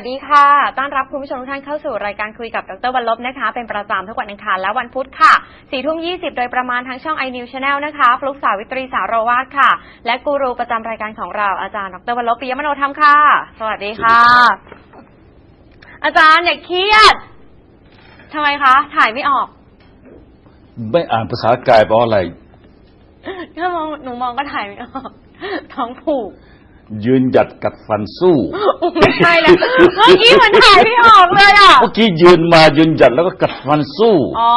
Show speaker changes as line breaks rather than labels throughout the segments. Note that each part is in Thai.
วัสดีค่ะ ต้อนรับคุณผู้ชมทุกท่านเข้าสู่รายการคุยกับดรวันลบนะคะ เป็นประจำทุกวันอังคารและวันพุธค่ะ4ทุ่ม20โดยประมาณทางช่อง iNews Channel นะคะ ฟลุกสาวิตรีสารโรวาทค่ะ และกูรูประจำรายการของเราอาจารย์ดรวันลบปิยมโนธรรมค่ะ สวัสดีค่ะ อาจารย์อย่าเครียดทำไมคะ ถ่ายไม่ออก
ไม่อ่านภาษากายแปลว่าอะไร
ถ้ามองหนูมองก็ถ่ายไม่ออกท้องผูก
ยืนหยัดกัดฟันสู้
ไม่ใช่แล้วเมื่อกี้มันถ่ายไม่ออกเลยอะ
เมื่อกี้ยืนมายืนหยัดแล้วก็กัดฟันสู้
อ๋อ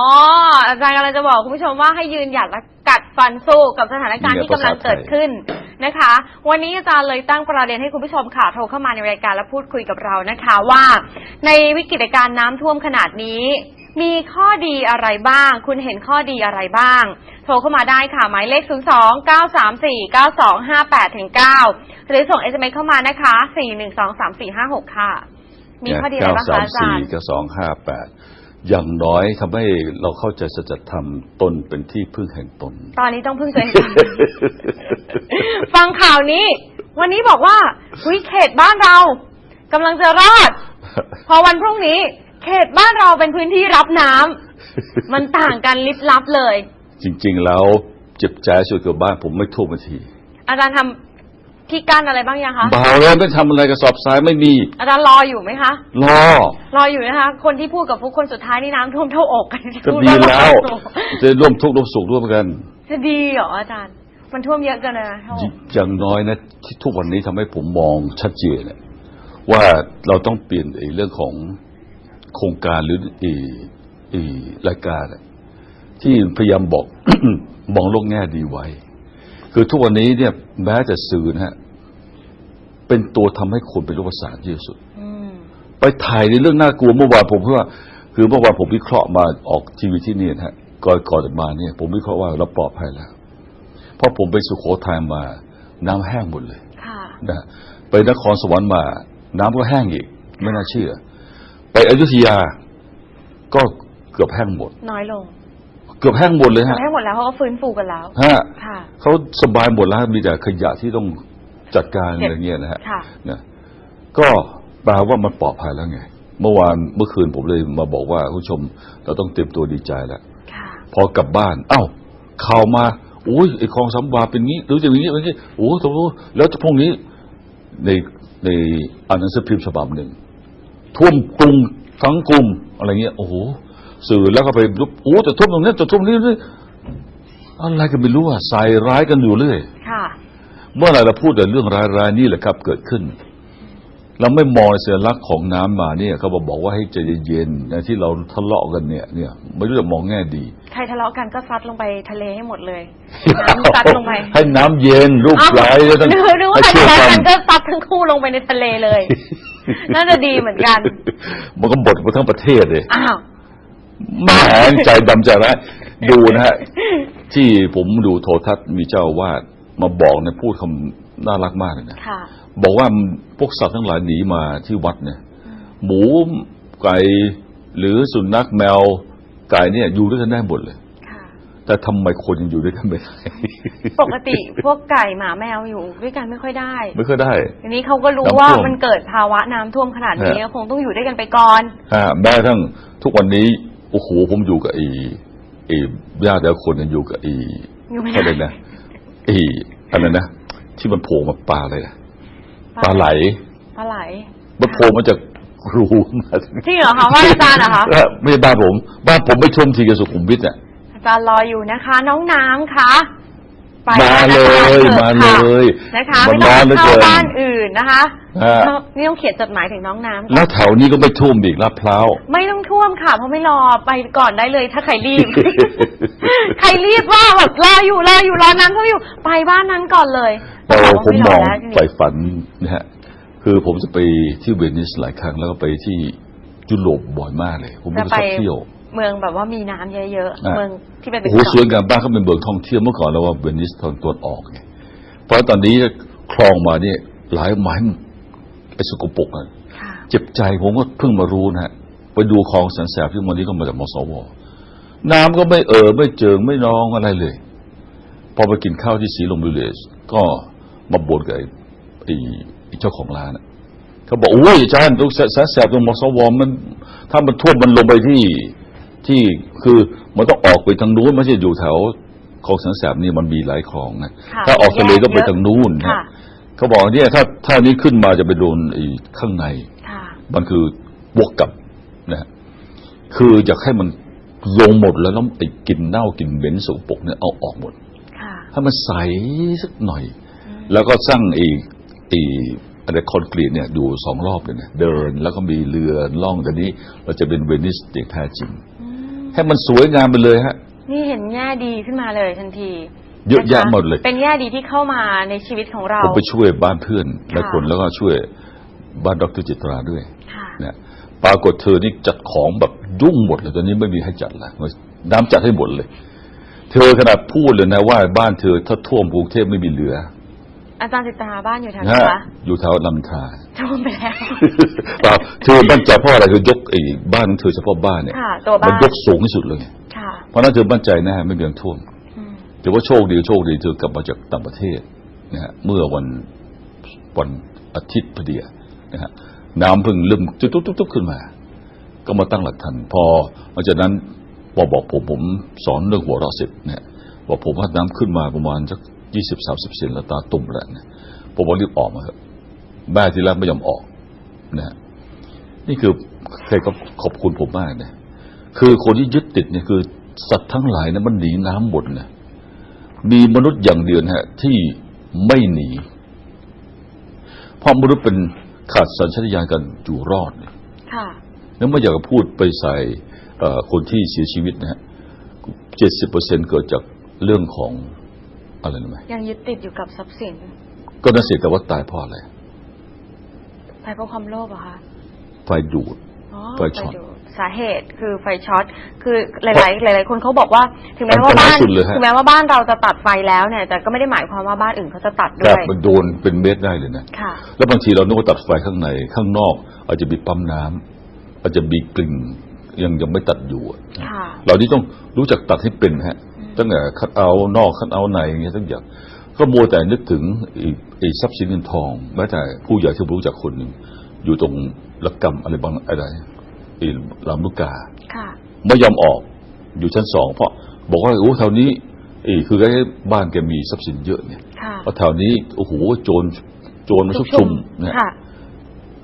อาจารย์กำลังจะบอกคุณผู้ชมว่าให้ยืนหยัดและกัดฟันสู้กับสถานการณ์ที่กำลังเกิดขึ้นนะคะ วันนี้อาจารย์เลยตั้งประเด็นให้คุณผู้ชมค่ะโทรเข้ามาในรายการและพูดคุยกับเรานะคะ ว่า ในวิกฤตการณ์น้ำท่วมขนาดนี้มีข้อดีอะไรบ้าง คุณเห็นข้อดีอะไรบ้าง โทรเข้ามาได้ค่ะ หมายเลข 0 2 9 3 4 9 2 5 8ถึง9หรือส่ง SMS เข้ามานะคะ 4 1 2 3 4 5 6 ค่ะ มีข้อดีอะไรบ้างคะอาจารย์
934กับ258อย่างน้อยทำให้เราเข้าใจสัจธรรมตนเป็นที่พึ่งแห่งตน
ตอนนี้ต้องพึ่งตัวเองฟังข่าวนี้ วันนี้บอกว่าวิเขตบ้านเรากำลังจะรอด พอวันพรุ่งนี้ เขตบ้านเราเป็นพื้นที่รับน้ำมันต่างกันลิบลับเลย
จริง ๆ แล้วเจ็บใจสุดกับบ้านผมไม่ท่วมนาที
อาจารย์ทำที่กั้นอะไรบ้างยังคะ
เบาแล้วไม่ทำอะไรกระสอบทรายไม่มี
อาจารย์รออยู่ไหมคะ
รอ
รออยู่นะคะ คนที่พูดกับฟุกคนสุดท้ายนี่น้ำท่วมเท่าอกกัน
ก็ดีแล้ว จะร่วมทุกข์ร่วมสุขร่วมกัน
จะดีเหรออาจารย์ มันท่วมเยอะเกันนะเท่าอก
อย่างน้อยนะที่ทุกวันนี้ทำให้ผมมองชัดเจนเนี่ยว่าเราต้องเปลี่ยนไอ้เรื่องของโครงการหรือไอ้ไอ้รายการอะ ที่พยายามบอก มองโลกแง่ดีไว้ คือทุกวันนี้เนี่ยแม้แต่สื่อนะฮะเป็นตัวทำให้คนเป็นโรคประสาทเยอะสุด
อืม
ไปถ่ายในเรื่องน่ากลัวเมื่อวานผมเพื่อว่าคือเมื่อวานผมวิเคราะห์มาออกทีวีที่นี่นะฮะก่อนก่อนจะมาเนี่ย ผมวิเคราะห์ว่าเราปลอดภัยแล้วเพราะผมไปสุโขทัยมาน้ำแห้งหมดเลย
ค่ะ
นะฮะไปนครสวรรค์มา น้ำก็แห้งอีก ไม่น่าเชื่อ ไปอยุธยาก็เกือบแห้งหมด
น้อยลง
เกือบแห้งหมดเลยฮะ
ให้หมดแล้วเขาก็ฟื้นฟูกันแล้ว
ฮะ
ค่ะ
เขาสบายหมดแล้วมีแต่ขยะที่ต้องจัดการ
เก็บ
อะไรเงี้ยนะฮะ
ค่ะ
นะก็แปลว่ามันปลอดภัยแล้วไง เมื่อวานเมื่อคืนผมเลยมาบอกว่าคุณผู้ชม เราต้องเตรียมตัวดีใจแล้ว
ค่ะ
พอกลับบ้าน เอ้าข่าวมาโอ้ยไอ้คลองสำวาเป็นงี้หรือจะอย่างนี้อย่างนี้โอ้โหแล้วพรุ่งนี้ในในอ่านหนังสือพิมพ์ฉบับหนึ่งท่วมกรุงทั้งกรุงอะไรเงี้ยโอ้โห สื่อแล้วก็ไปรูปโอ้แต่ท่วมตรงนี้แต่ท่วมนี้นี่อะไรกันไม่รู้อะใส่ร้ายกันอยู่เรื่อย
ค่ะ
เมื่อไหร่เราพูดแต่เรื่องร้ายๆนี่แหละครับ เกิดขึ้น เราไม่มองสัญลักษณ์ของน้ำมาเนี่ยเขาบอกว่าให้ใจเย็นๆนะที่เราทะเลาะกันเนี่ย เนี่ยไม่รู้จะมองแง่ดี
ใครทะเลาะกันก็ซัดลงไปทะเลให้หมดเลยน้ำซัดลงไป
ให้น้ำเย็นรูปไหลแล้วต้อง
นึกนึกว่า
ให้
ใคร
เชื่อ
ทะเลาะ
กั
กันนก็ซัดทั้งคู่ลงไปในทะเลเลย น่าจะดีเหมือนกัน
มันก็บดมาทั้งประเทศเลย
อ้าว
แหมใจดำใจร้ายดูนะฮะ ที่ผมดูโทรทัศน์มีเจ้าอาวาดมาบอกเนี่ยพูดคำน่ารักมากเลยนะ
ค่ะ
บอกว่าพวกสัตว์ทั้งหลายหนีมาที่วัดเนี่ย หมูไก่หรือสุนัขแมวไก่เนี่ยอยู่ด้วยกันได้หมดเลย
ค่ะ
แต่ทำไมคนยังอยู่ด้วยกันไม่ได้
ปกติพวกไก่หมาแมวอยู่ด้วยกันไม่ค่อยได้
ไม่ค่อยได้
ทีนี้เขาก็รู้
น้ำท่วม
ว่ามันเกิดภาวะน้ำท่วมขนาดนี้
ฮะ
คงต้องอยู่ด้วยกันไปก่อน
ฮะแม้กระทั่งทุกวันนี้ โอ้โหผมอยู่กับไอ้ไอ้ญาติแต่ละคนเนี่ยอยู่กับไอ้
อยู่ไม่
อะไร
ได้
นะไอ้อะไรนะที่มันโผล่มาปลาอะไรนะปลาไหล
ปลาไหล
มันโผล่มาจากรูมา
จริงเหรอคะว่าอาจารย์เหรอคะ
เออไม่ใช่บ้านผม บ้านผมไม่ชมทีกับสุขุมวิทเนี่ย
อาจารย์รออยู่นะคะ น้องน้ำคะ ไป
มาเลย
นะคะ
มาเลย
นะคะ
มั
ไม่
น
ต้
ร้
อ
อน
ง
เหลือ
เข้า
เกิน
บ้านอื่นนะคะ
ฮะ
นี่ต้องเขียนจดหมายถึงน้องน้ำก่อน
แล้วแถวนี้ก็ไม่ท่วมอีกลาดพร้าว
ไม่ต้องท่วมค่ะเพราะไม่รอไปก่อนได้เลย ถ้าใครรีบ ใครรีบว่าแบบรออยู่รออยู่รอน้ำท่วมอยู่ ไปบ้านนั้นก่อนเลย
เรา
แต่ว่า
ผม
ไร
มอง
แล้วทีนี้
ใฝ่ฝันนะฮะคือผมจะไปที่เวนิสหลายครั้งแล้วก็ไปที่ยุโรปบ่อยมากเลย ผมเป็น
จะ
คน
ไป
ชอบเที่ยว
เมืองแบบว่ามีน้ำเยอะ
อะ
ๆ เมืองที่เป็น
โอ้โหสวยงามบ้านเขาเป็นเมืองท่องเที่ยวเมื่อก่อนเราว่าเวนิสตอนตวนออกไงเพราะตอนนี้คลองมาเนี่ยหลายไม้ไอ้สกปรกอะ
ค่ะ
เจ็บใจผมก็เพิ่งมารู้นะฮะไปดูคลองแสนแสบที่วันนี้ก็มาจากมสวน้ำก็ไม่เอ่อไม่เจิงไม่นองอะไรเลย พอไปกินข้าวที่สีลมวิลเลจก็มาบ่นกับไอ้ไอ้ไอ้เจ้าของร้านอะเขาบอกโอ้ยอาจารย์ตรงแสแสบตรงมสวมัน ถ้ามันท่วมมันลงไปที่ ที่คือมันต้องออกไปทางนู้นไม่ใช่อยู่แถวคลองแสนแสบนี่มันมีหลายคลองนะ
ค่ะ
ถ้าออกทะเล
แยก
ต้องไป
เยอะ
ทางนู้นนะ
ค่ะ
เขาบอกเนี่ยถ้าถ้านี้ขึ้นมาจะไปโดนไอ้ข้างใน
ค่ะ
มันคือวกกลับนะฮะคืออยากให้มันลงหมดแล้วแล้วไอ้กลิ่นเน่ากลิ่นเหม็นสกปรกเนี่ยเอาออกหมด
ค่ะ
ให้มันใสสักหน่อยแล้วก็สร้างไอ้ไอ้อะไรคอนกรีตเนี่ยอยู่สองรอบเลยเนี่ยเดินแล้วก็มีเรือล่องแต่นี้เราจะเป็นเวนิสอย่างแท้จริง
อืม
ให้มันสวยงามไปเลยฮะ
นี่เห็นแง่ดีขึ้นมาเลยทันที
เยอะแยะ
นค
หมดเลย
เป็นแง่ดีที่เข้ามาในชีวิตของเรา
ผมไปช่วยบ้านเพื่อนหลายคน
ค่ะ
แล้วก็ช่วยบ้านดรจิตราด้วย
ค่ะ
เนี่ยปรากฏเธอนี่จัดของแบบยุ่งหมดเลยตอนนี้ไม่มีให้จัดแล้วน้ำจัดให้หมดเลย เธอขนาดพูดเลยนะว่าบ้านเธอถ้าท่วมกรุงเทพไม่มีเหลือ
อาจารย์สิตาบ้านอยู่แถวไหน
นะฮะ
คะ
อยู่แถวลำธาร
ท่วมไปแล้ว
เปล่าเธอมั่นใจเพราะอะไรเธอยกไอ้บ้านของเธอเฉพาะบ้านเนี่ย
ค่ะตัวบ้าน
มันยกสูงที่สุดเลย
ค่ะ
เพราะฉะนั้นเธอมั่นใจแน่ไม่มีน้ำท่วม
อืม
แต่ว่าโชคดีโชคดีเธอกลับมาจากต่างประเทศนะฮะเมื่อวันวันอาทิตย์พอดีนะฮะน้ำเพิ่งเริ่มตุ๊บตุ๊บตุ๊บตุ๊บขึ้นมา ก็มาตั้งหลักทัน พอหลังจากนั้นพอบอกผมผมสอนเรื่องหัวเราะเสร็จเนี่ยบอกผมว่าน้ำขึ้นมาประมาณสักยี่สิบสามสิบเซนแล้วตาตุ่มแล้วเนี่ยผมบอกรีบออกมาเถอะแม่ที่แรกไม่ยอมออกนะฮะ นี่คือใครก็ขอบคุณผมมากนะคือคนที่ยึดติดเนี่ยคือ สัตว์ทั้งหลายนะมันหนีน้ำหมดนะมีมนุษย์อย่างเดียวนะฮะที่ไม่หนี เพราะมนุษย์เป็นขาดสัญชาตญาณการอยู่รอดเนี่ย
ค่ะ
แล้วไม่อยากจะพูดไปใส่เอ่อคนที่เสียชีวิตนะฮะเจ็ดสิบเปอร์เซ็นเกิดจากเรื่องของอะไรรู้ไหม
ยังยึดติดอยู่กับทรัพย์สิน
ก็น่าเสียแต่ว่าตายเพราะอะไร
ไปเพราะความโลภเหรอะคะ
ไฟดูด
อ๋อ
ไฟช็อต
ดูสาเหตุคือไฟช็อต คือหลาย ๆ หลาย ๆ คนเขาบอกว่าถึงแม้ว่า
อันตราย
บ้าน
สุดเลยฮะ
ถึงแม้ว่าบ้านเราจะตัดไฟแล้วเนี่ย แต่ก็ไม่ได้หมายความว่าบ้านอื่นเขาจะตัดด้
แต่
วย
มันโดนเป็นเม็ดได้เลยนะ
ค่ะ
แล้วบางทีเรานึกว่าตัดไฟข้างในข้างนอก อาจจะมีปั๊มน้ำอาจจะมีกลิ่นยังยังไม่ตัดอยู่อะ
ค่ะ
เรานี่ต้องรู้จักตัดให้เป็นฮะ ตั้งแต่คัดเอานอกคัดเอาในอย่างเงี้ยทุกอย่างก็มัวแต่นึกถึงไอ้ไอ้ทรัพย์สินเงินทองแม้แต่ผู้ใหญ่ที่ผมรู้จักคนหนึ่ง อยู่ตรงละกรรมอะไรบางอะไรไอ้ลำลูกกา
ค่ะ
ไม่ยอมออกอยู่ชั้นสองเพราะบอกว่าโอ้แถวนี้ไอ้คือไอ้บ้านแกมีทรัพย์สินเยอะเนี่ย
ค่ะ
เพราะแถวนี้โอ้โหโจรโจรมาชุกชุมเนี่ย
ค่ะ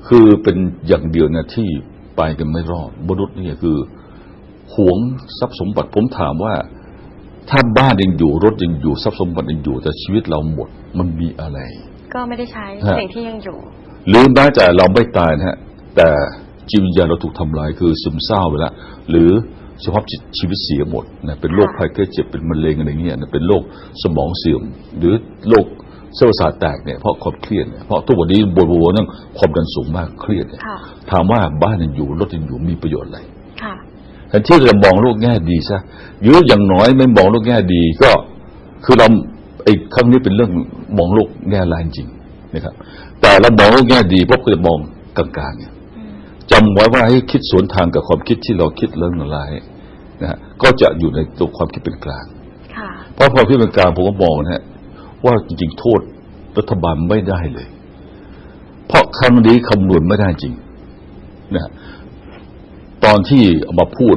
คือเป็นอย่างเดียวเนี่ยที่ไปกันไม่รอดมนุษย์เนี่ยคือหวงทรัพย์สมบัติผมถามว่า ถ้าบ้านยังอยู่รถยังอยู่ทรัพย์สมบัติยังอยู่แต่ชีวิตเราหมดมันมีอะไร
ก็ไม่ได้ใช้
ฮะ
สิ่งที่ยังอยู่
หรือแม้แต่เราไม่ตายนะฮะแต่จิตวิญญาณเราถูกทำลายคือซึมเศร้าไปแล้วหรือสภาพจิตชีวิตเสียหมดนะเป็นโรค
ค่ะ
ภัยไข้เจ็บเป็นมะเร็งอะไรเงี้ยนะเป็นโรคสมองเสื่อม หรือโรคเส้นประสาทแตกเนี่ยเพราะความเครียดเนี่ยเพราะทุกวันนี้บนบนนั่งความดันสูงมากเครียดเนี่ย
ค่ะ
ถามว่าบ้านยังอยู่รถยังอยู่มีประโยชน์อะไร
ค่ะ
แทนที่จะมองโลกแง่ดีซะหรืออย่างน้อยไม่มองโลกแง่ดีก็คือเราไอ้ครั้งนี้เป็นเรื่องมองโลกแง่ร้ายจริงนะครับ แต่เรามองโลกแง่ดีเพราะเราจะมองกลางๆเนี่ย
อืม
จำไว้ว่าให้คิดสวนทางกับความคิดที่เราคิดเรื่องร้ายนะฮะก็จะอยู่ในตัวความคิดเป็นกลาง
ค่ะ
เพราะพอคิดเป็นกลางผมก็มองนะฮะว่าจริงๆโทษรัฐบาลไม่ได้เลย เพราะครั้งนี้คำนวณไม่ได้จริงนะฮะตอนที่เอามาพูด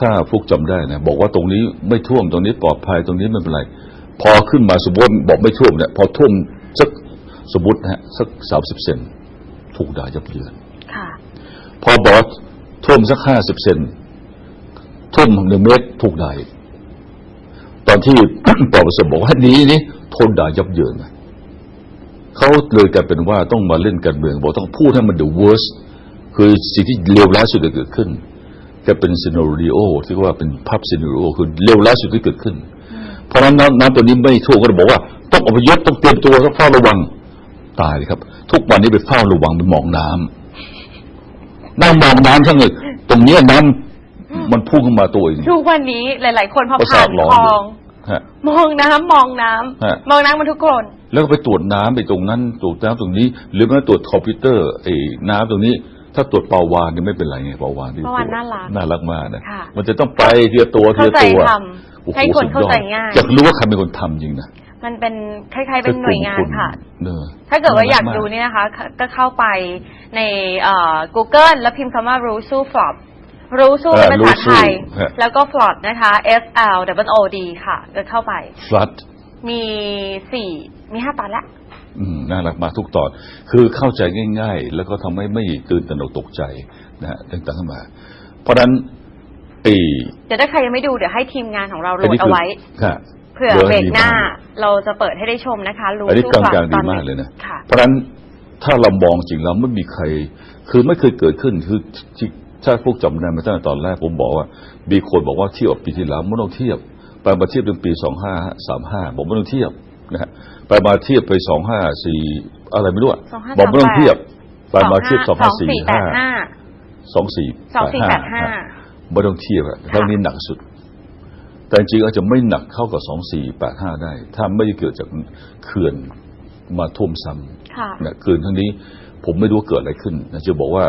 ถ้าพวกจำได้นะบอกว่าตรงนี้ไม่ท่วมตรงนี้ปลอดภัยตรงนี้ไม่เป็นไร พอขึ้นมาสมมติบอกไม่ท่วมเนี่ยพอท่วมสัก สมมตินะฮะสักสามสิบเซนถูกด่ายับเยิน
ค่ะ
พอบอกว่าท่วมสักห้าสิบเซนท่วมหนึ่งเมตรถูกด่าอีกตอนที่ปอประสบบอกว่านี้นี่ทนด่ายับเยินนะเขาเลยกลายเป็นว่าต้องมาเล่นการเมืองบอกต้องพูดให้มัน the worst คือสิ่งที่เลวร้ายสุดที่เกิดขึ้นก็เป็นซีนารีโอที่ว่าเป็นภาพซีนารีโอคือเลวร้ายสุดที่เกิดขึ้น เพราะฉะนั้นน้ำน้ำตัวนี้ไม่ท่วมก็เลยบอกว่า ต้องอพยพต้องเตรียมตัวต้องเฝ้าระวัง ตายเลยครับ ทุกวันนี้ไปเฝ้าระวังไปมองน้ำนั่งมองน้ำทั้งเลยตรงเนี้ยน้ำมันพุ่งขึ้นมาตัวเอง
ทุกวันนี้หลาย ๆ คนพอ
ประสา
ผ่า
ท
น
ร้อน
คล
เล
อยง
ฮะ
มองน้ำมองน้ำ
ฮะ
มองน้ำมันทุกคน
แล้วก็ไปตรวจน้ำไปตรงนั้นตรวจน้ำตรงนี้ หรือแม้ตรวจคอมพิวเตอร์ไอ้น้ำตรงนี้ ถ้าตรวจปลาวานเนี่ยไม่เป็นไรไงปลาวานที่
ปลาวาน
ตรวจ
น่ารัก
น่ารักมากนะ
ค่ะ
มันจะต้องไปทีละตัวที
เข้า
ละ
ใจ
ตัว
ท
โอ้ำโห
ให้คน
สุดย
เข้า
อด
ใจง่าย
อยากรู้ว่าใครเป็นคนทำจริงนะ
มันเป็นคล้ายๆเป็นหน่วยงานค่ะ
เนอะ
ถ้าเกิดว่าอยาก
น่รัม
ดูเนี่ยนะคะ ก็เข้าไปในเอ่อ Google แล้วพิมพ์คำว่ารู้สู้ flop รู้สู้เป็นภาษาไทย
ฮะ
แล้วก็ flop นะคะ F L W O D ค่ะก็เข้าไป
ฟลัด
มีสี่มีห้าตอนละ
อืมน่ารักมากทุกตอน คือเข้าใจง่าย ๆ แล้วก็ทำให้ไม่ตื่นตระหนกตกใจนะฮะต่างๆขึ้นมา เพราะฉะนั้นไอ้
เดี๋ยวถ้าใครยังไม่ดูเดี๋ยวให้ทีมงานของเราโหล
อัน
ด
นี้
เอา
คือ
ไว้
ค่ะ
เผื่อ
ดี๋ยว
เบรกหน้า
ดีม
เราจะเปิดให้ได้ชมนะคะรู้
อันนี้
สู้
กลาง
flop
กลางๆ
ต
ดี
อนห
มาก
นึ่ง
เลยนะ
ค่ะ
เพราะฉะนั้นถ้าเรามองจริงแล้วไม่มีใคร คือไม่เคยเกิดขึ้นคือที่ถ้าพวกจำได้มาตั้งแต่ตอนแรกผมบอกว่า มีคนบอกว่าเทียบกับปีที่แล้วไม่ต้องเทียบไปมาเทียบถึงปีสองห้าสามห้าบอกไม่ต้องเทียบนะฮะไปมาเทียบไปสองห้าสี่อะไรไม่รู้อะ
25
บอกไม่ต้องเทียบไปมาเทียบสองห้าสี่
แป
ห้า
ดห้า
สองสี่
สองสี่แปดห้า
ไม่ต้องเทียบอะเท่านี้หนักสุด แต่จริงๆอาจจะไม่หนักเท่ากับสองสี่แปดห้าได้ ถ้าไม่ได้เกิดจากเขื่อนมาท่วมซ้ำ
ค่ะ
นะคืนครั้งนี้ผมไม่รู้ว่าเกิดอะไรขึ้นนะจะบอกว่า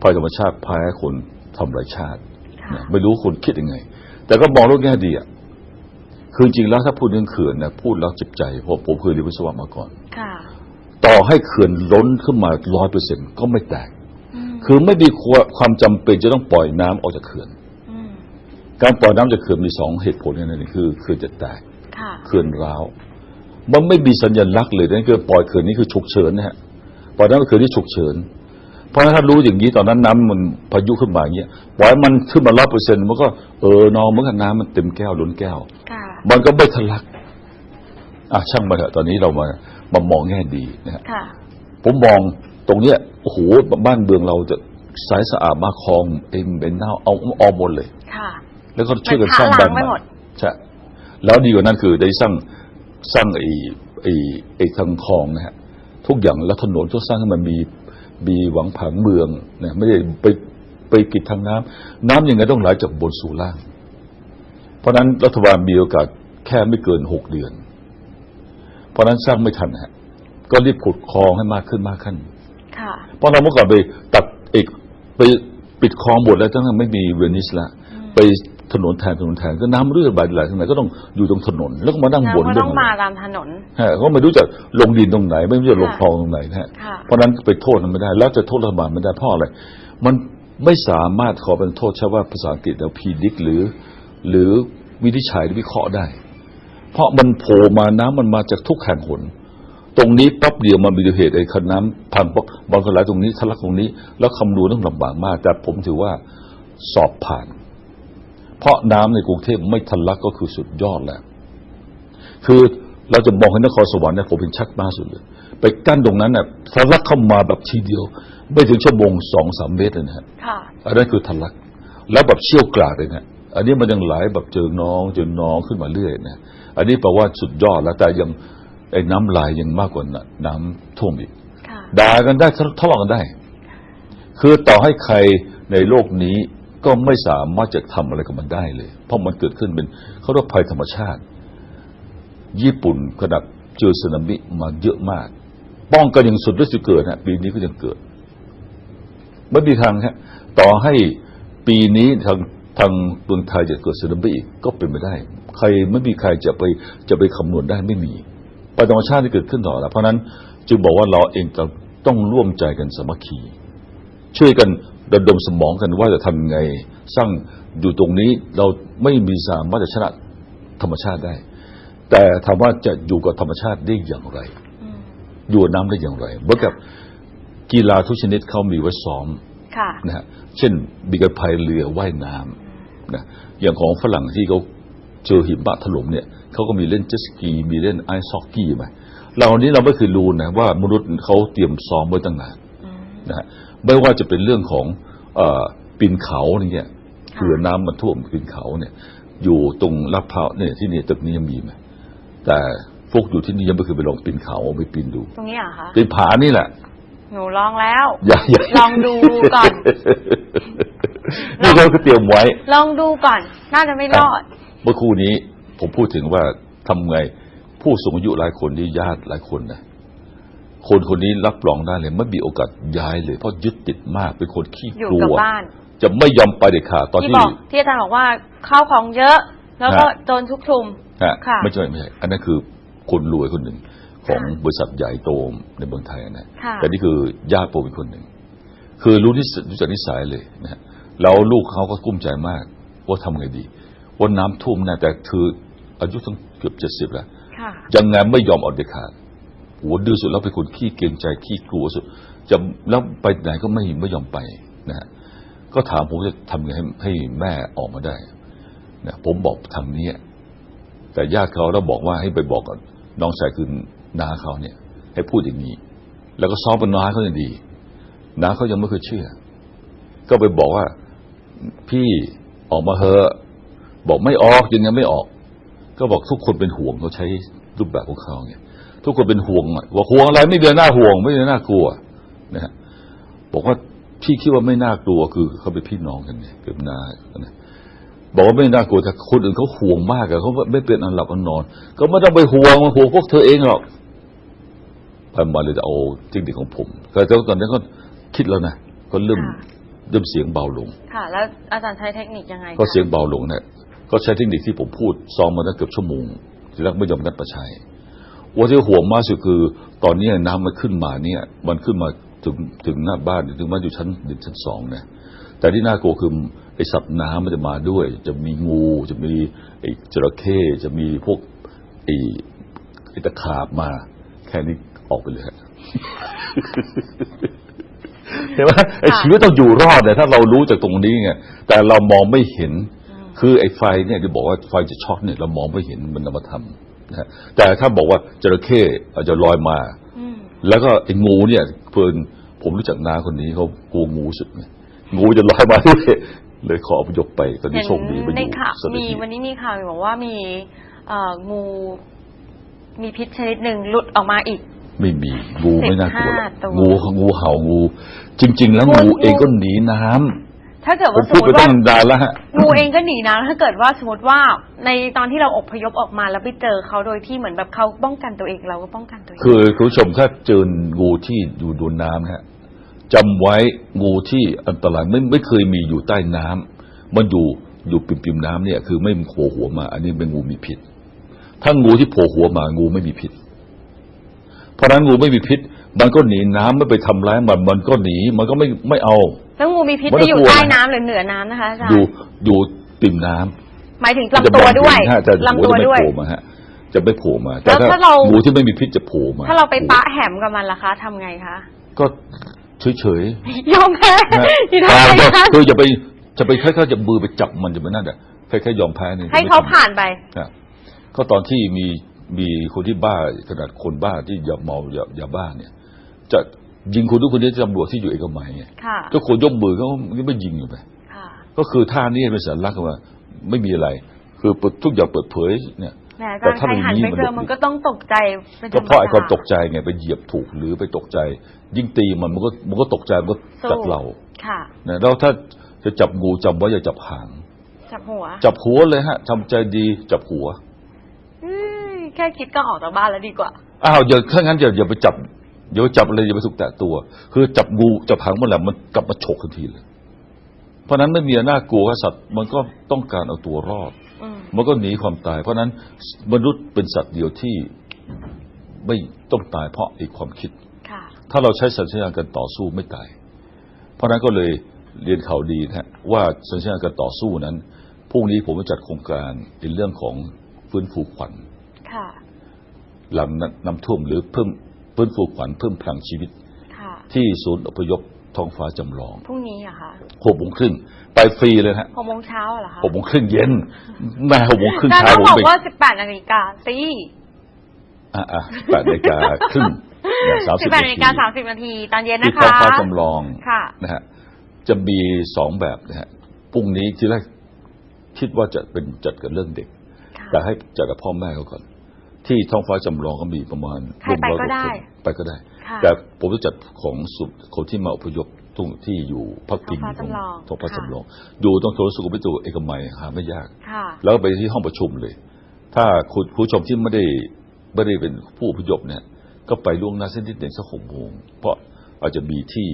ภัยธรรมชาติพายให้คนทำลายชาติ
ค่ะ
นะไม่รู้คนคิดยังไง แต่ก็มองโลกแง่ดีอะคือจริงๆแล้วถ้าพูดเรื่องเขื่อนนะพูดแล้วเจ็บใจเพราะผมเคยเรียนวิศวะมาก่อน
ค่ะ
ต่อให้เขื่อนล้นขึ้นมาร้อยเปอร์เซ็นก็ไม่แตก
อืม
คือไม่มีความจำเป็นจะต้องปล่อยน้ำออกจากเขื่อน
อืม
การปล่อยน้ำจากเขื่อนมีสองเหตุผลนั่นเองคือเขื่อนจะแตก
ค่ะ
เขื่อนร้าวมันไม่มีสัญลักษณ์เลยนั่นคือปล่อยเขื่อนนี้คือฉุกเฉินนะฮะปล่อยน้ำเขื่อนที่ฉุกเฉิน เพราะฉะนั้นถ้ารู้อย่างนี้ตอนนั้นน้ำมันพายุขึ้นมาอย่างเงี้ยปล่อยมันขึ้นมาร้อยเปอร์เซ็นต์มันก็เออนองเหมื่อนกันน้ำมันเต็มแก้วล้นแก้ว
ค่ะ
มันก็ไม่ทะลักอะช่างมาเถอะตอนนี้เรามามามองแง่ดีนะฮะ
ค่ะ
ผมมองตรงเนี้ยโอ้โหบ้านเมืองเราจะใสสะอาดมากคลองเอ็มเป็นเน่าเอาเอาหมดเลย
ค่ะ
แล้วก็ช่วยกันสร้าง
มัน
บ้าน
ทะลักไม่
ให
หม
ม่
ด
ใช่แล้วดีกว่านั้นคือได้สร้างสร้างไอ้ไอ้ไอ้ทางคลองนะฮะทุกอย่างแล้วถนนก็สร้างให้มันมีมีหวังผังเมืองเนี่ยไม่ได้ไปไปกิดทางน้ำน้ำยังไงต้องไหลจากบนสู่ล่าง เพราะฉะนั้นรัฐบาลมีโอกาสแค่ไม่เกินหกเดือน เพราะฉะนั้นสร้างไม่ทันฮะก็รีบขุดคลองให้มากขึ้นมากขึ้น
ค่ะ
เพราะเราเมื่อก่อนไปตัดเอกไปปิดคลองหมดแล้วตั้งแต่ไม่มีเวนิสละไป ถนนแทนถนนแทนก็น้ำเรื่อยไหลไหลทางไหนก็ต้องอยู่ตรงถนน แล้วก็มานั่งบน
น้ำก็
เรื่
ต้
อ
องง
อะไร
มาตามถนน
ฮะก็ไม่รู้จะลงดินตรงไหน ไม่รู้จะลง
ค่ะ
คลองตรงไหนนะฮะ
ค่ะ
เพราะฉะนั้นไปโทษมันไม่ได้ แล้วจะโทษรัฐบาลไม่ได้เพราะอะไรมันไม่สามารถขอเป็นโทษใช่ว่าภาษาอังกฤษแล้วพีดิกหรือ หรือวินิจฉัยหรือวิเคราะห์ได้ เพราะมันโผล่มาน้ำมันมาจากทุกแห่งหน ตรงนี้ปั๊บเดียวมันมีเหตุไอ้คันน้ำพังปั๊บบอลกระไหลตรงนี้ทะลักตรงนี้ แล้วคำนวณต้องลำบากมาก แต่ผมถือว่าสอบผ่าน เพราะน้ำในกรุงเทพไม่ทะลักก็คือสุดยอดแล้ว คือเราจะมองให้นครสวรรค์เนี่ยผมเป็นชักมากสุดเลย ไปกั้นตรงนั้นน่ะทะลักเข้ามาแบบทีเดียว ไม่ถึงชั่วโมงสองสามเมตรเลยนะฮะ
ค่ะ
อันนั้นคือทะลัก แล้วแบบเชี่ยวกราดเลยนะอันนี้มันยังไหลแบบเจอน้องเจอน้องขึ้นมาเรื่อยนะอันนี้แปลว่าสุดยอดแล้วแต่ยังไอ้น้ำลายยังมากกว่าน้ำท่วมอีก
ค่ะ
ด่ากันได้ทะทะเลาะกันได้ คือต่อให้ใครในโลกนี้ ก็ไม่สามารถจะทำอะไรกับมันได้เลย เพราะมันเกิดขึ้นเป็นเขาเรียกภัยธรรมชาติ ญี่ปุ่นขนาดเจอสึนามิมาเยอะมาก ป้องกันอย่างสุดด้วยสิเกิดฮะปีนี้ก็ยังเกิดไม่มีทางฮะต่อให้ปีนี้ทางทางเมืองไทยจะเกิดสึนามิอีกก็เป็นไปได้ ใครไม่มีใครจะไปจะไปคำนวณได้ไม่มีภัยธรรมชาติที่เกิดขึ้นต่อแล้วเพราะนั้นจึงบอกว่าเราเองต้องร่วมใจกันสมัคคีช่วยกัน ระดมสมองกันว่าจะทำยังไง สร้างอยู่ตรงนี้เราไม่มีสามารถจะชนะธรรมชาติได้ แต่ถามว่าจะอยู่กับธรรมชาติได้อย่างไร
อืม
อยู่กับน้ำได้อย่างไรเหมือนกับกีฬาทุกชนิดเขามีไว้ซ้อม
ค่ะ
นะฮะเช่นมีการพายเรือว่ายน้ำนะอย่างของฝรั่งที่เขาเจอหิมะถล่มเนี่ยเขาก็มีเล่นเจ็ตสกีมีเล่นไอซ์ฮอกกี้ไหมเรานี้เราไม่เคยรู้นะว่ามนุษย์เขาเตรียมซ้อมไว้ตั้งนาน
อืม
นะฮะ ไม่ว่าจะเป็นเรื่องของเออปีนเขาเนี่ย
ค่ะ
เผื่อน้ำมันท่วมปีนเขาเนี่ย อยู่ตรงลาดพร้าวเนี่ยที่นี่ตึกนี้ยังมีไหมแต่พวกอยู่ที่นี่ยังไม่เคยไปลองปีนเขาไปปีนดู
ตรงนี้เหรอคะ
ปีนผานี่แหละ
หนูลองแล้ว
อย่าอย่า
ลองดูก่อน
นี่เราก็เตรียมไว้
ลองดูก่อน น่าจะไม่รอด
เมื่อครู่นี้ผมพูดถึงว่าทำไงผู้สูงอายุหลายคนที่ญาติหลายคนนะ คนคนนี้รับรองได้เลยไม่มีโอกาสย้ายเลย เพราะยึดติดมากเป็นคนขี้
อยู่
กลั
กับ
ว
บ้าน
จะไม่ยอมไปเด็ดขาดตอน
ที่
ที่
บอกที่อาจารย์บอกว่าข้าวของเยอะ แล้วก็
ฮะ
โจรชุกชุม
ฮะ
ค่ะ
ไม่ใช่ไม่ใช่อันนั้นคือคนรวยคนหนึ่งของ
ค่ะ
บริษัทใหญ่โตในเมืองไทยนะ
ค่ะ
แต่นี่คือญาติผมเป็นคนหนึ่ง คือรู้นิสัยรู้จักนิสัยเลยนะฮะแล้วลูกเขาก็กุ้มใจมาก ว่าทำไงดี ว่าน้ำท่วมนะแต่คืออายุตั้งเกือบเจ็ดสิบแล้ว
ค่ะ
ยังไงไม่ยอมออกเด็ดขาด โหัวดื้อสุดแล้วเป็นคนขี้เกรงใจขี้กลัวสุดจะแล้วไปไหนก็ไม่ไม่ยอมไปนะฮะก็ถามผมจะทำไงให้ให้แม่ออกมาได้นะผมบอกทางนี้แต่ญาติเขาแล้วบอกว่าให้ไปบอกกับน้องชายคือน้าเขาเนี่ย ให้พูดอย่างนี้ แล้วก็ซ้อมเป็นน้าเขาอย่างดีน้าเขายังไม่เคยเชื่อ ก็ไปบอกว่าพี่ออกมาเถอะบอกไม่ออกยังไงไม่ออก ก็บอกทุกคนเป็นห่วงเขาใช้รูปแบบของเขาไง ทุกคนเป็นห่วงอะว่าห่วงอะไรไม่เดือนหน้าห่วง ไม่เดือนหน้ากลัวนะฮะบอกว่าพี่คิดว่าไม่น่ากลัวคือเขาเป็นพี่น้องกันเนี่ยเป็นน้านะบอกว่าไม่น่ากลัวแต่คนอื่นเขาห่วงมากอะเขาไม่เป็นอันหลับอันนอน ก็ไม่ต้องไปห่วงมาห่วงพวกเธอเองหรอกพันมาเลยจะเอาเทคนิคของผมแต่ตอนนี้ก็คิดแล้วนะก็เริ่ม
ค่ะ
เริ่มเสียงเบาลง
ค่ะ แล้วอาจารย์ใช้เทคนิคยังไงคะ
ก็เสียงเบาลงเนี่ยก็ใช้เทคนิคที่ผมพูดซ้อมมาตั้งเกือบชั่วโมงทีแรกไม่ยอมกันประชัย ว่าที่ห่วงมากสุดคือ ตอนนี้น้ำมันขึ้นมาเนี่ย มันขึ้นมาถึงถึงหน้าบ้านถึงมันอยู่ชั้นหนึ่งชั้นสองเนี่ยแต่ที่น่ากลัวคือไอ้สัตว์น้ำมันจะมาด้วย จะมีงูจะมีไอจระเข้จะมีพวกไอ้ไอตะขาบมา แค่นี้ออกไปเลยเห็นไหมไอ้ชีวิตต้องอยู่รอดเนี่ยถ้าเรารู้จากตรงนี้ไงแต่เรามองไม่เห็น คือไอ้ไฟเนี่ยที่บอกว่าไฟจะช็อตเนี่ยเรามองไม่เห็นมันนามธรรม นะฮะแต่ถ้าบอกว่าจระเข้อาจจะลอยมา
อืม
แล้วก็ไอ้งูเนี่ยเพิ่นผมรู้จักน้าคนนี้เขากลัวงูสุดไงงูจะลอยมาด้วยเลยขออพยพไปตอนนี้
เห็น
โชคดีไปอ
ใน
ยู่
ข่าว
สัต
มี
หีบ
วันนี้มีข่าวบอกว่ามีเอ่องูมีพิษชนิดหนึ่งหลุดออกมาอีก
ไม่มีงูไม่น่ากลัวหรอก
15ตัว
งูงูเห่างู จริง ๆ แล้ว
งู
งูเองก็หนีน้ำ
ถ้าเกิด
ผม
ว่าสม
พูด
ม
ไป
ติ
ตั้
ว่า
งนานแล้วฮะ
งูเองก็หนีนะ ถ้าเกิดว่าสมมติว่าในตอนที่เราอพยพออกมาแล้วไปเจอเขาโดยที่เหมือนแบบเขาป้องกันตัวเองเราก็ป้องกันตัวเอง
คือคุณผู้ชมถ้าเจองูที่อยู่บนน้ำนะฮะจำไว้งูที่อันตรายไม่ไม่เคยมีอยู่ใต้น้ำมันอยู่อยู่ปิมปิมๆน้ำเนี่ย คือไม่โผล่หัวมา อันนี้เป็นงูมีพิษ ถ้างูที่โผล่หัวมางูไม่มีพิษ เพราะฉะนั้นงูไม่มีพิษ มันก็หนีน้ำไม่ไปทำร้ายมันมันก็หนีมันก็ไม่ไม่เอา
แล้วงูมีพิษ
ไม่ต้
จะ
อง
อยู่
กลัว
ใต้
นะ
น้ำหรือเหนือน้ำนะคะอาจาร
อยู่
ย์
อยู่ปิ่มน้ำ
หมายถึง
มันจะ
ลำตัว
มองเห็น
ด้วย
ฮะแต่หั
ลำตัว
จะไม่
ด้วย
โผล่มาฮะจะไม่โผล่มา แต่
แล้ว
ถ้า
ถ้าเรางู
งูที่ไม่มีพิษจะโผล่มา
ถ้าเราไปปะแหมกับมันล่ะคะทำไงคะ
ก็เฉยๆ
ยอมแพ้
นะ
ที่
อ่า
ทำไงคะ
คืออย่าไปจะไปค่อยๆจะมือไปจับมันจะไม่นั่นอะค่อยๆยอมแพ้นี่
ให้เขาผ่านไป
นะก็ตอนที่มีมีคนที่บ้าขนาดคนบ้าที่ยาเมายายาบ้าเนี่ย จะ ยิงคนทุกคนที่ตำรวจที่อยู่เอกมัยไง
ค่ะ
ก็คนยกมือเขาไม่ยิงอยู่ไป
ค่ะ
ก็คือท่านี้เป็นสัญลักษณ์ว่าไม่มีอะไร คือทุกอย่างเปิดเผยเนี่ย
แหมอา
แต่
จารย์
ถ้า
ใคร
มัน
หัน
ยิ่ง
ไป
มัน
เจอ
หลบ
มันก็ต้องตกใจเป็นธ
ก็
รรม
เพราะไอ้ความ
ด
ตกใจไงไปเหยียบถูกหรือไปตกใจ ยิ่งตีมันมันก็มันก็ตกใจมันก็
สู้
กัดเรา
ค่ะ
นะแล้วถ้าจะจับงูจำไว้อย่าจับหาง
จับหัว
จับหัวเลยฮะทำใจดีจับหัว
อืมแค่คิดก็ออกจากบ้านแล้วดีกว่า
อ้าวอย่าถ้างั้นอย่าอย่าไปจับ อย่าไปจับอะไรอย่าไปถูกแตะตัว คือจับงูจับหางเมื่อไหร่มันกลับมาฉกทันทีเลย เพราะฉะนั้นไม่มีอะไรน่ากลัวว่าสัตว์มันก็ต้องการเอาตัวรอด
อืม
มันก็หนีความตาย เพราะฉะนั้นมนุษย์เป็นสัตว์เดียวที่ไม่ต้องตายเพราะไอ้ความคิด
ค่ะ
ถ้าเราใช้สัญชาตญาณการต่อสู้ไม่ตาย เพราะฉะนั้นก็เลยเรียนข่าวดีนะฮะว่าสัญชาตญาณการต่อสู้นั้นพรุ่งนี้ผมจะจัดโครงการในเรื่องของฟื้นฟูขวัญ
ค่ะ
หลังน้ำท่วมหรือเพิ่ม ฟื้นฟูขวัญเพิ่มพลังชีวิต
ค่ะ
ที่ศูนย์อพยพท้องฟ้าจำลอง
พรุ่งนี้อะคะ
หกโมงครึ่งไปฟรีเลยนะฮะ
หกโมงเช้าเหรอคะ
หกโมงครึ่งเย็นแม่หกโมงครึ่ง
อาจารย์
เช้า
ต้อง
ผม
บอก
ไป
ว่าสิบแปดนาฬิกาสิ
อะอะแปดนาฬิกาครึ่งสาม
สิ
สิ
บบแปด
นา
นา
ที
ฬิกาสามสิบนาทีตอนเย็น
ที่
นะ
ท้อง
คะ
ฟ้าจำลอง
ค่ะ
นะฮะจะมีสองแบบนะฮะพรุ่งนี้ที่แรกคิดว่าจะเป็นจัดกับเรื่องเด็ก
ค่ะ
แต่ให้จัดกับพ่อแม่เขาก่อน ที่ท้องฟ้าจำลองก็มีประมาณ
ใครไปก็ได้
ร่วมร้อยว่าคนไปก็ได้
ค่ะ
แต่ผมจะจัดของสุดคนที่มาอพยพตรงที่อยู่พักพิง
ท้องฟ้าจำลอง
ท้องฟ้า
ค่ะ
จำลอง อยู่ตรงโถสุขุมวิทเอกมัยหาไม่ยาก
ค่ะ
แล้วก็ไปที่ห้องประชุมเลย ถ้าคุณผู้ชมที่ไม่ได้ไม่ได้เป็นผู้อพยพเนี่ย ก็ไปล่วงหน้าสักนิดหนึ่งสักหกโมงเพราะอาจจะมีที่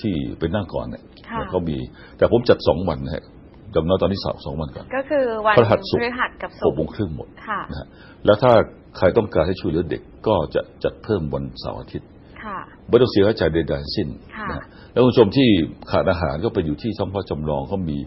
ที่ไปนั่งก่อนเนี่ย
ค่ะ
เขามี แต่ผมจัดสองวันนะฮะ จำน้อยตอนนี้สองสองวันก่อน
ก็คือวัน
พฤหัสศุกร์
พฤหัสกับ
ห
ศุ
ก
ก
โมง
ร์
ครึ่งหมด
ค่ะ
นะฮะแล้วถ้าใครต้องการให้ช่วยเหลือเด็กก็จะจัดเพิ่มวันเสาร์อาทิตย์
ค่ะ
ไม่ต้องเสียค่าใช้จ่ายใดๆทั้งสิ้น
ค่ะ
นะแล้วคุณผู้ชมที่ขาดอาหารก็ไปอยู่ที่ท้องพ่อจำลองเขามี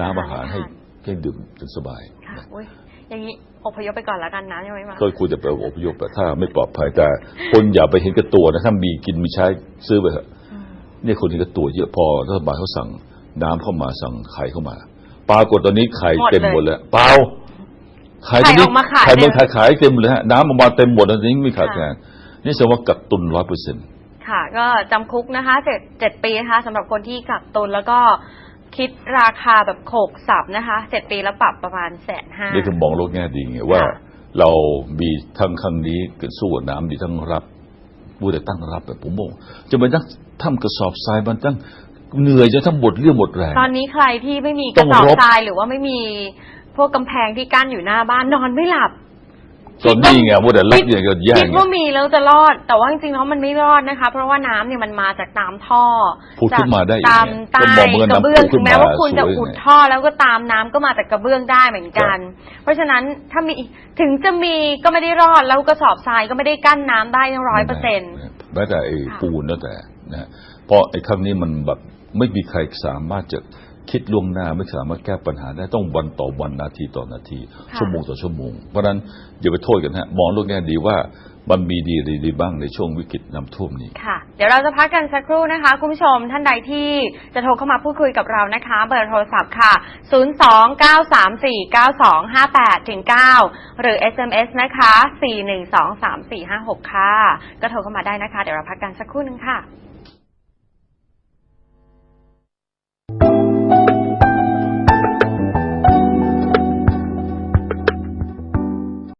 น้ำอาหารให้
อาหาร
ให้ดื่มจนสบาย
ค่ะ
นะ
อุ้ยอย่างนี้อพยพไปก่อนแล้วกันนะยังไม่มา
ก็ควรจะไปอพยพแต่ถ้าไม่ปลอดภัยแต่คนอย่าไปเห็นกับตัวนะถ้ามีกินมีใช้ซื้อไปเถอะ
อืม
เนี่ยคนเห็นกับตัวเยอะพอรัฐบาลเขาสั่งน้ำเข้ามาสั่งไข่เข้ามา ปรากฏตอนนี้ไข่เต็มหมดเลยเปล่าไข่ตอนนี้
ไข่ออกมาขาย
ไข่เมือง
เลย
ไทยขายเต็มเลยฮะน้ำออกมาเต็มหมดแล้วตอนนี้ไม่ขาดแคลนนี่แสดงว่ากักตุนร้อยเปอร์เซ็นต์
ค่ะก็จำคุกนะคะเจ็ดเจ็ดปีนะคะสำหรับคนที่กักตุนแล้วก็คิดราคาแบบโขกสับนะคะเจ็ดปีแล้วปรับประมาณแสนห้า
นี่คือมองโลกแง่ดีไงว่า
ค่ะ
เรามีทั้งครั้งนี้สู้กับน้ำดีทั้งรับพูดแต่ตั้งรับแบบผมบอกจะไปนั่งทำกระสอบทรายมันตั้ง เหนื่อยจะทั้งหมดเรี่ยวหมดแรง
ตอนนี้ใครที่ไม่มีก
ต้
ระ
อง
สอบ
รบ
ทรายหรือว่าไม่มีพวกกำแพงที่กั้นอยู่หน้าบ้านนอนไม่หลับ
ตอนนี้ไงว่าแต่รับอย่างก็แย่
คิด
ไง
ว่ามีแล้วจะรอด แต่ว่าจริงๆแล้วมันไม่รอดนะคะ เพราะว่าน้ำเนี่ยมันมาจากตามท่อ
ผุดขึ้นมาได้
จากตาม
ยังไง
ใต้
ก็มองเหมือน
กระ
น้ำ
เบื้อง
ผุดขึ้
ถึ
น
ง
มา
แม้ว่าคุณจะ
สวย
อุด
ไง
ท่อแล้วก็ตามน้ำก็มาจากกระเบื้องได้เหมือนกัน เพราะฉะนั้นถ้ามีถึงจะมีก็ไม่ได้รอดแล้วกระสอบทรายก็ไม่ได้กั้นน้ำได้ทั้งร้อยเปอร์เซ็นต์
แม้แต่ไอ้
ค่ะ
ปูนแล้วแต่นะเพราะไอ้ครั้งนี้มันแบบ ไม่มีใครสามารถจะคิดล่วงหน้าไม่สามารถแก้ปัญหาได้ต้องวันต่อวันนาทีต่อนาที ชั่วโมงต่อชั่วโมง เพราะฉะนั้นอย่าไปโทษกันฮะมองโลกแง่ดีว่ามันมีดีดีดีบ้างในช่วงวิกฤตน้ำท่วมนี้
ค่ะ เดี๋ยวเราจะพักกันสักครู่นะคะ คุณผู้ชมท่านใดที่จะโทรเข้ามาพูดคุยกับเรานะคะ เบอร์โทรศัพท์ค่ะ 029349258ถึง9หรือ SMS นะคะ 4123456 ค่ะ ก็โทรเข้ามาได้นะคะ เดี๋ยวเราพักกันสักครู่หนึงค่ะ